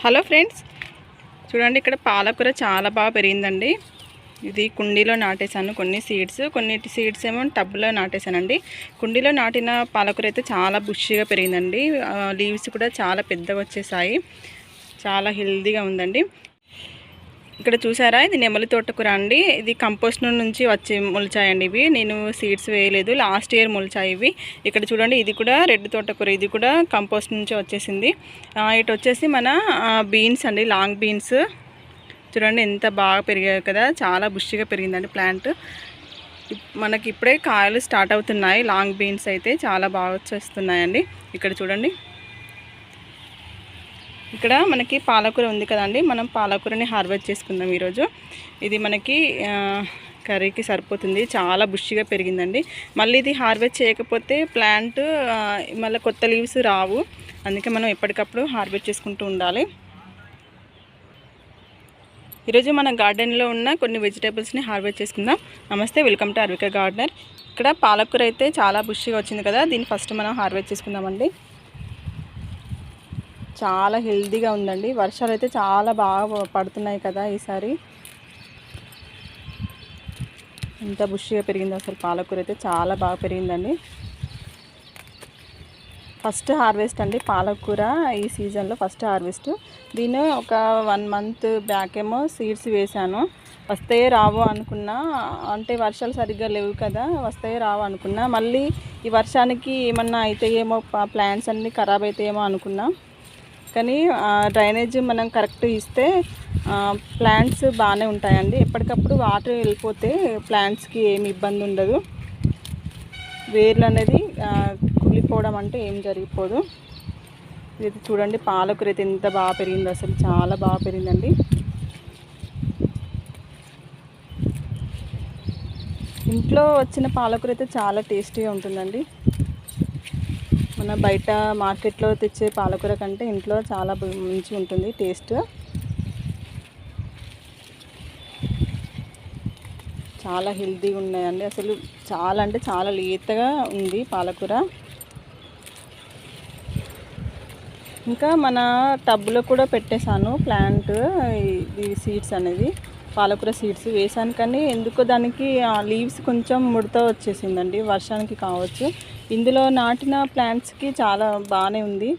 Hello friends చూడండి ఇక్కడ పాలకూర చాలా బాగా పెరిగిందండి. ఇది కుండీలో నాటేశాను కొన్ని సీడ్స్ కొన్ని సీడ్స్ ఏమో టబ్లో నాటేశానండి. కుండీలో నాటిన పాలకూర అయితే చాలా బుష్గా పెరిగిందండి. లీవ్స్ కూడా చాలా పెద్దగా వచ్చేసాయి. చాలా హెల్దీగా ఉందండి. ఇక్కడ చూసారా? ఇది నెమలి తోటకూర అండి ఇది కంపోస్ట్ నుంచి వచ్చి మొలిచాయండి ఇవి. నేను సీడ్స్ వేయలేదు. లాస్ట్ ఇయర్ మొలిచాయి ఇవి. ఇక్కడ చూడండి ఇది కూడా రెడ్ తోటకూర. ఇది కూడా కంపోస్ట్ నుంచి వచ్చేసింది. ఇటు వచ్చేసి మన బీన్స్ అండి. Long beans. చూడండి ఎంత బాగా పెరిగాయి కదా. చాలా బుష్గా పెరిగిందండి ప్లాంట్. మనకి ఇప్పుడే కాయలు స్టార్ట్ అవుతున్నాయి. లాంగ్ బీన్స్ అయితే చాలా బాగా వచ్చేస్తున్నాయండి. ఇక్కడ చూడండి. ఇక్కడ మనకి పాలకూర ఉంది కదండి. మనం పాలకూరని హార్వెస్ట్ చేసుకుందాం ఈరోజు. ఇది మనకి కర్రీకి సరిపోతుంది. చాలా బుష్గా పెరిగిందండి. మళ్ళీ ఇది హార్వెస్ట్ చేయకపోతే ప్లాంట్ మళ్ళీ కొత్త లీవ్స్ రావు. అందుకే మనం ఎప్పటికప్పుడు హార్వెస్ట్ చేసుకుంటూ ఉండాలి. ఈరోజు మన గార్డెన్లో ఉన్న కొన్ని వెజిటేబుల్స్ని హార్వెస్ట్ చేసుకుందాం. నమస్తే వెల్కమ్ టు అర్విక గార్డెనర్ ఇక్కడ పాలకూర అయితే చాలా బుష్గా వచ్చింది కదా. దీన్ని ఫస్ట్ మనం హార్వెస్ట్ చేసుకుందామండి. చాలా హెల్దీగా ఉందండి. వర్షాలు అయితే చాలా బాగా పడుతున్నాయి కదా ఈసారి. ఎంత బుష్గా పెరిగింది అసలు పాలకూర అయితే చాలా బాగా పెరిగిందండి. ఫస్ట్ హార్వెస్ట్ అండి పాలకూర ఈ సీజన్లో ఫస్ట్ హార్వెస్ట్. దీన్ని ఒక వన్ మంత్ బ్యాక్ ఏమో సీడ్స్ వేశాను వస్తే రావు అనుకున్నా అంటే వర్షాలు సరిగ్గా లేవు కదా వస్తే రావు అనుకున్నా మళ్ళీ ఈ వర్షానికి ఏమన్నా అవుతాయేమో ప్లాంట్స్ అన్నీ ఖరాబ్ అవుతాయేమో అనుకున్నా. కానీ డ్రైనేజ్ మనం కరెక్ట్ ఇస్తే ప్లాంట్స్ బాగానే ఉంటాయండి. ఎప్పటికప్పుడు వాటర్ వెళ్ళిపోతే ప్లాంట్స్కి ఏమి ఇబ్బంది ఉండదు. వేర్లు అనేది ఆ, కుళ్ళిపోవడం అంటే ఏం జరిగిపోదు. ఇది చూడండి పాలకూర అయితే ఎంత బాగా పెరిగిందో. అసలు చాలా బాగా పెరిగిందండి. ఇంట్లో వచ్చిన పాలకూర అయితే చాలా టేస్టీగా ఉంటుందండి. మన బయట మార్కెట్లో తెచ్చే పాలకూర కంటే ఇంట్లో చాలా మంచి మంచిగా ఉంటుంది టేస్ట్. చాలా హెల్తీగా ఉన్నాయండి. అసలు చాలా అంటే చాలా లేతగా ఉంది పాలకూర. ఇంకా మన టబ్లో కూడా పెట్టేశాను ప్లాంట్ ఇది సీడ్స్ అనేది పాలకూర సీడ్స్ వేసాను కానీ ఎందుకో దానికి లీవ్స్ కొంచెం ముడత వచ్చేసిందండి. వర్షానికి కావచ్చు. ఇందులో నాటిన ప్లాంట్స్కి చాలా బాగానే ఉంది.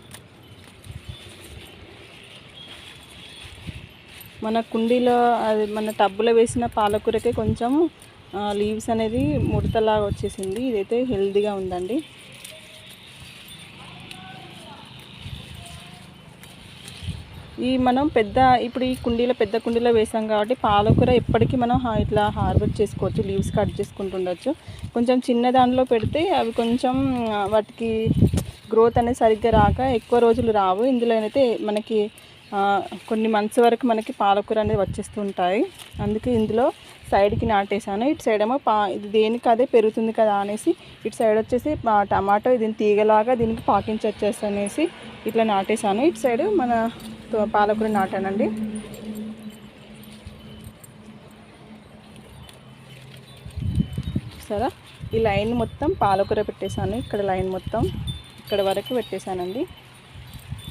మన కుండీలో అది మన టబ్బులో వేసిన పాలకూరకే కొంచెం లీవ్స్ అనేది ముడతలాగా వచ్చేసింది. ఇదైతే హెల్దీగా ఉందండి. ఈ మనం పెద్ద ఇప్పుడు ఈ కుండీలో పెద్ద కుండీలో వేసాం కాబట్టి పాలకూర ఎప్పటికీ మనం ఇట్లా హార్వెస్ట్ చేసుకోవచ్చు లీవ్స్ కట్ చేసుకుంటుండొచ్చు కొంచెం చిన్న దానిలో పెడితే అవి కొంచెం వాటికి గ్రోత్ అనేది సరిగ్గా రాక ఎక్కువ రోజులు రావు. ఇందులోనైతే మనకి కొన్ని మంత్స్ వరకు మనకి పాలకూర అనేది వచ్చేస్తూ ఉంటాయి. అందుకే ఇందులో సైడ్కి నాటేసాను ఇటు సైడ్ ఏమో పా ఇది దేనికి అదే పెరుగుతుంది కదా అనేసి ఇటు సైడ్ వచ్చేసి టమాటో దీని తీగలాగా దీనికి పాకించొచ్చేసి అనేసి ఇట్లా నాటేసాను ఇటు సైడ్ మన పాలకూర నాటానండి. సరే ఈ లైన్ మొత్తం పాలకూర పెట్టేశాను. ఇక్కడ లైన్ మొత్తం ఇక్కడ వరకు పెట్టేశానండి.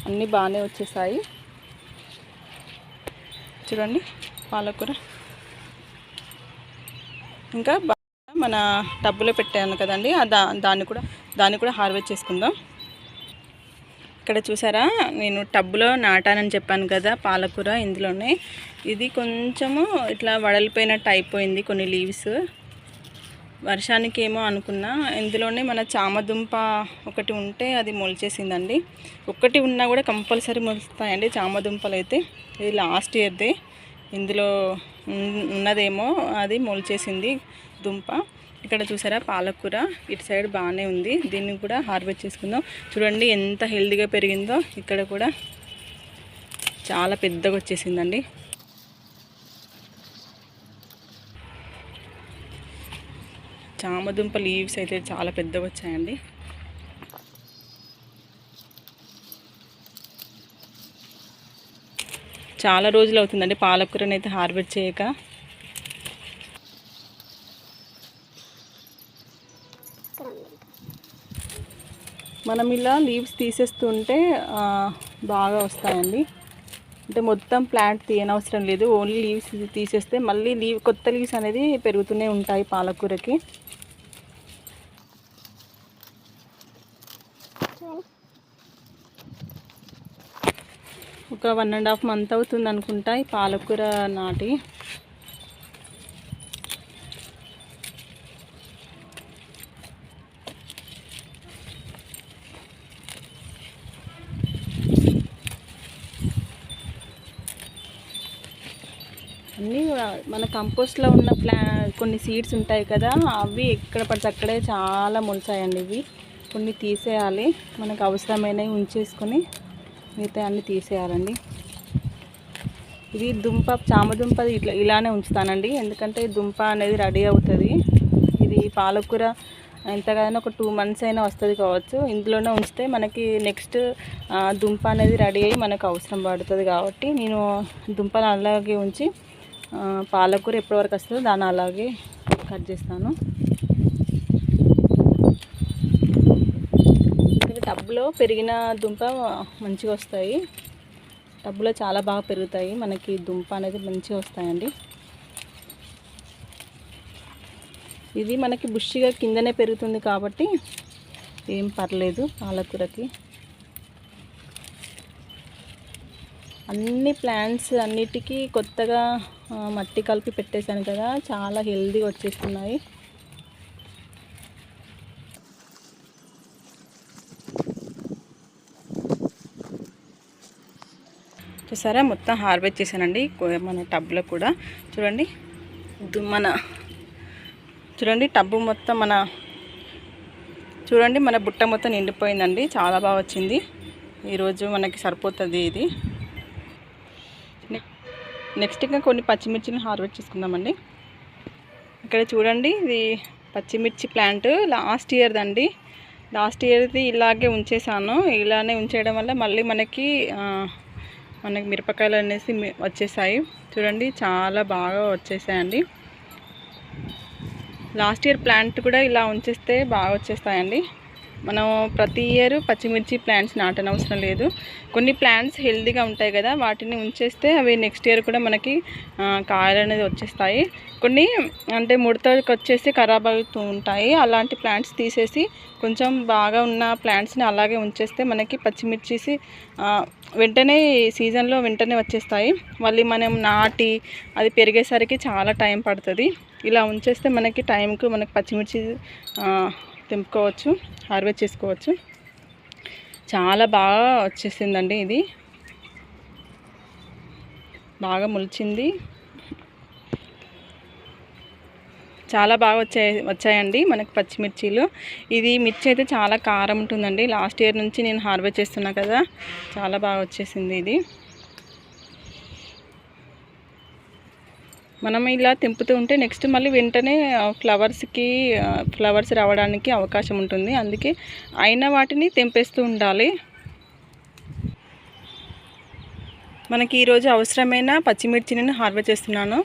అన్నీ బాగానే వచ్చేసాయి. చూడండి పాలకూర. ఇంకా మన టబ్బులో పెట్టాను కదండి. దా దాన్ని కూడా దాన్ని కూడా హార్వెస్ట్ చేసుకుందాం. ఇక్కడ చూసారా? నేను టబ్బులో నాటానని చెప్పాను కదా పాలకూర ఇందులోనే. ఇది కొంచెము ఇట్లా వడలిపోయినట్టు అయిపోయింది కొన్ని లీవ్స్ వర్షానికి ఏమో అనుకున్నా. ఇందులోనే మన చామదుంప ఒకటి ఉంటే అది మొలిచేసిందండి. ఒకటి ఉన్నా కూడా కంపల్సరీ మొలుస్తాయండి చామదుంపలు అయితే. ఇది లాస్ట్ ఇయర్దే ఇందులో ఉన్నదేమో అది మొలిచేసింది దుంప. ఇక్కడ చూసారా పాలకూర? ఇటు సైడ్ బాగానే ఉంది. దీన్ని కూడా హార్వెస్ట్ చేసుకుందాం. చూడండి ఎంత హెల్దీగా పెరిగిందో. ఇక్కడ కూడా చాలా పెద్దగా వచ్చేసిందండి. చామదుంప లీవ్స్ అయితే చాలా పెద్దగా వచ్చాయండి. చాలా రోజులు అవుతుందండి పాలకూరని అయితే హార్వెస్ట్ చేయక. మనం ఇలా లీవ్స్ తీసేస్తుంటే బాగా వస్తాయండి. అంటే మొత్తం ప్లాంట్ తీయనవసరం లేదు. ఓన్లీ లీవ్స్ తీసేస్తే మళ్ళీ లీవ్ కొత్త లీవ్స్ అనేది పెరుగుతూనే ఉంటాయి పాలకూరకి. ఒక వన్ అండ్ హాఫ్ మంత్ అవుతుంది అనుకుంటా ఈ పాలకూర నాటి. అన్నీ కూడా మన కంపోస్ట్లో ఉన్న ప్లా కొన్ని సీడ్స్ ఉంటాయి కదా అవి ఎక్కడ పడితే అక్కడే చాలా మొలిచాయండి ఇవి. కొన్ని తీసేయాలి. మనకు అవసరమైనవి ఉంచేసుకొని మిగతా అన్నీ తీసేయాలండి. ఇది దుంప చామదుంప ఇట్లా ఇలానే ఉంచుతానండి. ఎందుకంటే దుంప అనేది రెడీ అవుతుంది. ఇది పాలకూర ఎంతగానో ఒక టూ మంత్స్ అయినా వస్తుంది కావచ్చు. ఇందులోనే ఉంచితే మనకి నెక్స్ట్ దుంప అనేది రెడీ అయ్యి మనకు అవసరం పడుతుంది కాబట్టి నేను దుంపలు అలాగే ఉంచి పాలకూర పాలకూర ఎప్పటివరకు వస్తుందో దాన్ని అలాగే కట్ చేస్తాను. టబ్లో పెరిగిన దుంప మంచిగా వస్తాయి. టబ్లో చాలా బాగా పెరుగుతాయి. మనకి దుంప అనేది మంచిగా వస్తాయండి. ఇది మనకి బుష్గా కిందనే పెరుగుతుంది కాబట్టి ఏం పర్లేదు పాలకూరకి. అన్ని ప్లాంట్స్ అన్నిటికీ కొత్తగా మట్టి కలిపి పెట్టేశాను కదా. చాలా హెల్దీగా వచ్చేస్తున్నాయి. చూసారా? మొత్తం హార్వెస్ట్ చేశానండి. మన టబ్లో కూడా. చూడండి. మన చూడండి టబ్బు మొత్తం మన చూడండి మన బుట్ట మొత్తం నిండిపోయిందండి. చాలా బాగా వచ్చింది. ఈరోజు మనకి సరిపోతుంది ఇది. నెక్స్ట్ ఇంకా కొన్ని పచ్చిమిర్చిని హార్వెస్ట్ చేసుకుందామండి. ఇక్కడ చూడండి ఇది పచ్చిమిర్చి ప్లాంట్ లాస్ట్ ఇయర్ది అండి లాస్ట్ ఇయర్ది ఇలాగే ఉంచేసాను. ఇలానే ఉంచేయడం వల్ల మళ్ళీ మనకి మనకి మిరపకాయలు అనేసి వచ్చేసాయి. చూడండి చాలా బాగా వచ్చేసాయండి. లాస్ట్ ఇయర్ ప్లాంట్ కూడా ఇలా ఉంచేస్తే బాగా వచ్చేస్తాయండి. మనం ప్రతి ఇయర్ పచ్చిమిర్చి ప్లాంట్స్ నాటనవసరం లేదు. కొన్ని ప్లాంట్స్ హెల్దీగా ఉంటాయి కదా వాటిని ఉంచేస్తే అవి నెక్స్ట్ ఇయర్ కూడా మనకి కాయలు అనేది వచ్చేస్తాయి. కొన్ని అంటే ముడతకి వచ్చేసి ఖరాబ్ అవుతూ ఉంటాయి. అలాంటి ప్లాంట్స్ తీసేసి కొంచెం బాగా ఉన్న ప్లాంట్స్ని అలాగే ఉంచేస్తే మనకి పచ్చిమిర్చిసి వెంటనే సీజన్లో వెంటనే వచ్చేస్తాయి. మళ్ళీ మనం నాటి అది పెరిగేసరికి చాలా టైం పడుతుంది. ఇలా ఉంచేస్తే మనకి టైంకు మనకి పచ్చిమిర్చి తెంపుకోవచ్చు హార్వెస్ట్ చేసుకోవచ్చు. చాలా బాగా వచ్చేసిందండి ఇది. బాగా మొలిచింది. చాలా బాగా వచ్చాయి వచ్చాయండి మనకు పచ్చిమిర్చీలు. ఇది మిర్చి అయితే చాలా కారం ఉంటుందండి. లాస్ట్ ఇయర్ నుంచి నేను హార్వెస్ట్ చేస్తున్నా కదా చాలా బాగా వచ్చేసింది ఇది. మనం ఇలా తెంపుతూ ఉంటే నెక్స్ట్ మళ్ళీ వెంటనే ఫ్లవర్స్కి ఫ్లవర్స్ రావడానికి అవకాశం ఉంటుంది. అందుకే అయిన వాటిని తెంపేస్తూ ఉండాలి. మనకి ఈరోజు అవసరమైన పచ్చిమిర్చిని హార్వెస్ట్ చేస్తున్నాను.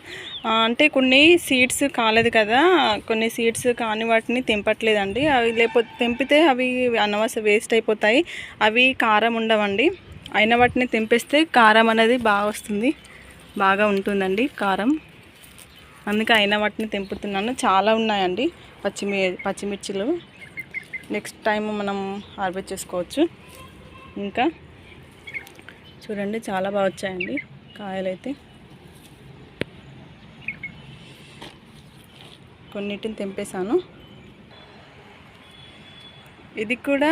అంటే కొన్ని సీడ్స్ కాలేదు కదా. కొన్ని సీడ్స్ కాని వాటిని తెంపట్లేదండి. అవి లేకపోతే తెంపితే అవి అనవసర వేస్ట్ అయిపోతాయి. అవి కారం ఉండవండి. అయిన వాటిని తెంపేస్తే కారం అనేది బాగా వస్తుంది. బాగా ఉంటుందండి కారం. అందుకే అయిన వాటిని తెంపుతున్నాను. చాలా ఉన్నాయండి పచ్చిమి పచ్చిమిర్చిలు. నెక్స్ట్ టైం మనం హార్వెస్ట్ చేసుకోవచ్చు. ఇంకా చూడండి చాలా బాగా వచ్చాయండి కాయలైతే. కొన్నిటిని తెంపేశాను. ఇది కూడా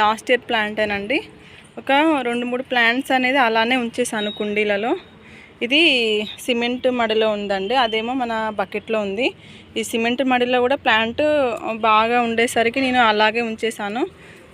లాస్ట్ ఇయర్ ప్లాంటేనండి ఒక రెండు మూడు ప్లాంట్స్ అనేది అలానే ఉంచేసాను కుండీలలో. ఇది సిమెంట్ మడిలో ఉందండి. అదేమో మన బకెట్లో ఉంది. ఈ సిమెంట్ మడిలో కూడా ప్లాంట్ బాగా ఉండేసరికి నేను అలాగే ఉంచేసాను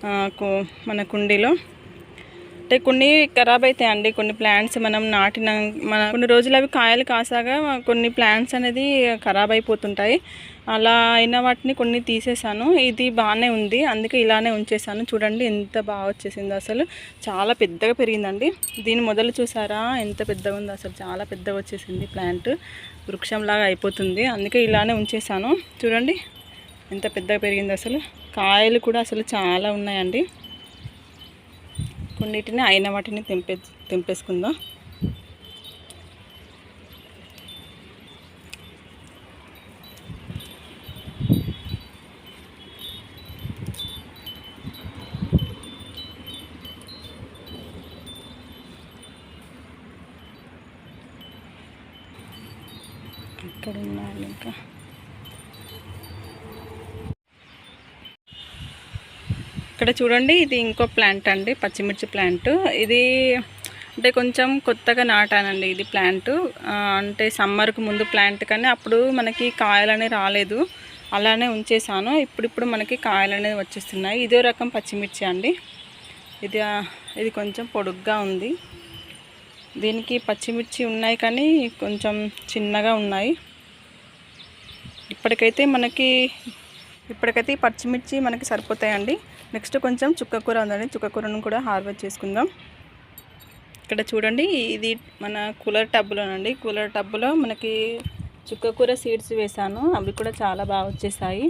కు- మన కుండీలో. అంటే కొన్ని ఖరాబ్ అవుతాయండి కొన్ని ప్లాంట్స్ మనం నాటిన మన కొన్ని రోజులు అవి కాయలు కాసాగా కొన్ని ప్లాంట్స్ అనేది ఖరాబ్ అయిపోతుంటాయి. అలా అయిన వాటిని కొన్ని తీసేసాను. ఇది బాగానే ఉంది. అందుకే ఇలానే ఉంచేసాను. చూడండి ఎంత బాగా వచ్చేసింది అసలు. చాలా పెద్దగా పెరిగిందండి. దీని మొదలు చూసారా? ఎంత పెద్దగా ఉందో అసలు. చాలా పెద్దగా వచ్చేసింది ప్లాంట్. వృక్షంలాగా అయిపోతుంది. అందుకే ఇలానే ఉంచేసాను. చూడండి ఎంత పెద్దగా పెరిగింది అసలు. కాయలు కూడా అసలు చాలా ఉన్నాయండి. కొన్నిటిని అయిన వాటిని తెంపే తెంపేసుకుందాం. ఇక్కడ ఉన్నారు ఇంకా. ఇక్కడ చూడండి ఇది ఇంకో ప్లాంట్ అండి పచ్చిమిర్చి ప్లాంట్ ఇది అంటే కొంచెం కొత్తగా నాటానండి ఇది ప్లాంట్ అంటే సమ్మర్కు ముందు ప్లాంట్ కానీ అప్పుడు మనకి కాయలనే రాలేదు. అలానే ఉంచేసాను. ఇప్పుడిప్పుడు మనకి కాయలు అనేది వచ్చేస్తున్నాయి. ఇదే రకం పచ్చిమిర్చి అండి. ఇది ఇది కొంచెం పొడుగ్గా ఉంది. దీనికి పచ్చిమిర్చి ఉన్నాయి కానీ కొంచెం చిన్నగా ఉన్నాయి. ఇప్పటికైతే మనకి ఇప్పటికైతే ఈ పచ్చిమిర్చి మనకి సరిపోతాయండి. నెక్స్ట్ కొంచెం చుక్కకూర ఉందండి. చుక్కకూరను కూడా హార్వెస్ట్ చేసుకుందాం. ఇక్కడ చూడండి ఇది మన కూలర్ టబ్బులోనండి. కూలర్ టబ్బులో మనకి చుక్కకూర సీడ్స్ వేసాను అవి కూడా చాలా బాగా వచ్చేసాయి.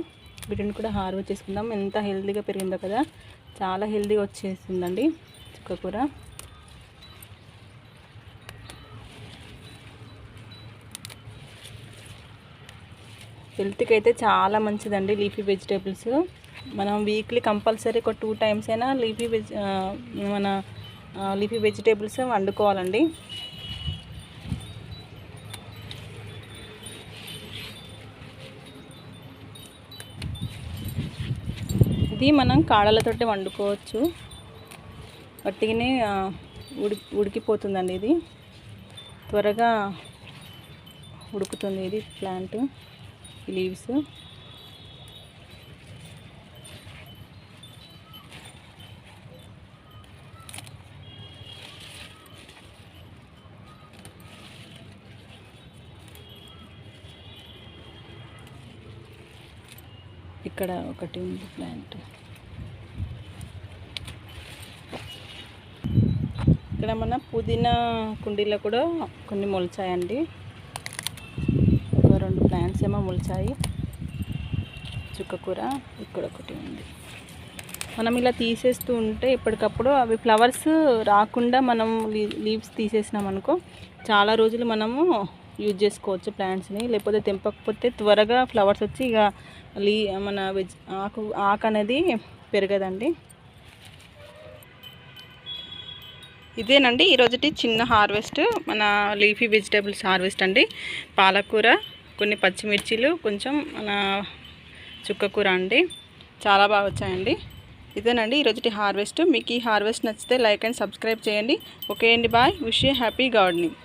వీటిని కూడా హార్వెస్ట్ చేసుకుందాం. ఎంత హెల్తీగా పెరిగిందో కదా. చాలా హెల్తీగా వచ్చేసిందండి చుక్కకూర. హెల్త్కి అయితే చాలా మంచిదండి లీఫీ వెజిటేబుల్స్. మనం వీక్లీ కంపల్సరీ ఒక టూ టైమ్స్ అయినా లీఫీ వెజ్ మన లీఫీ వెజిటేబుల్స్ వండుకోవాలండి. ఇది మనం కాడలతోటి వండుకోవచ్చు. వట్టిగానే ఉడి ఉడికిపోతుందండి ఇది. త్వరగా ఉడుకుతుంది ఇది ప్లాంట్. లీవ్స్ ఇక్కడ ఒకటి ఉంది ప్లాంట్ ఇక్కడ మన పుదీనా కుండీలో కూడా కొన్ని మొలిచాయండి. రెండు ప్లాంట్స్ చుక్కకూర ఇక్కడ ఒకటి ఉంది. మనం ఇలా తీసేస్తూ ఉంటే ఎప్పటికప్పుడు అవి ఫ్లవర్స్ రాకుండా మనం లీవ్స్ తీసేసినాం అనుకో చాలా రోజులు మనము యూజ్ చేసుకోవచ్చు ప్లాంట్స్ని. లేకపోతే తెంపకపోతే త్వరగా ఫ్లవర్స్ వచ్చి ఇక లీ మన వెజ్ ఆకు ఆకు అనేది పెరగదండి. ఇదేనండి ఈరోజుటి చిన్న హార్వెస్ట్ మన లీఫీ వెజిటేబుల్స్ హార్వెస్ట్ అండి. పాలకూర కొన్ని పచ్చిమిర్చీలు కొంచెం మన చుక్కకూర అండి. చాలా బాగా వచ్చాయండి. ఇదేనండి ఈరోజుటి హార్వెస్ట్. మీకు ఈ హార్వెస్ట్ నచ్చితే లైక్ అండ్ సబ్స్క్రైబ్ చేయండి. ఓకే అండి bye. Wish you happy gardening.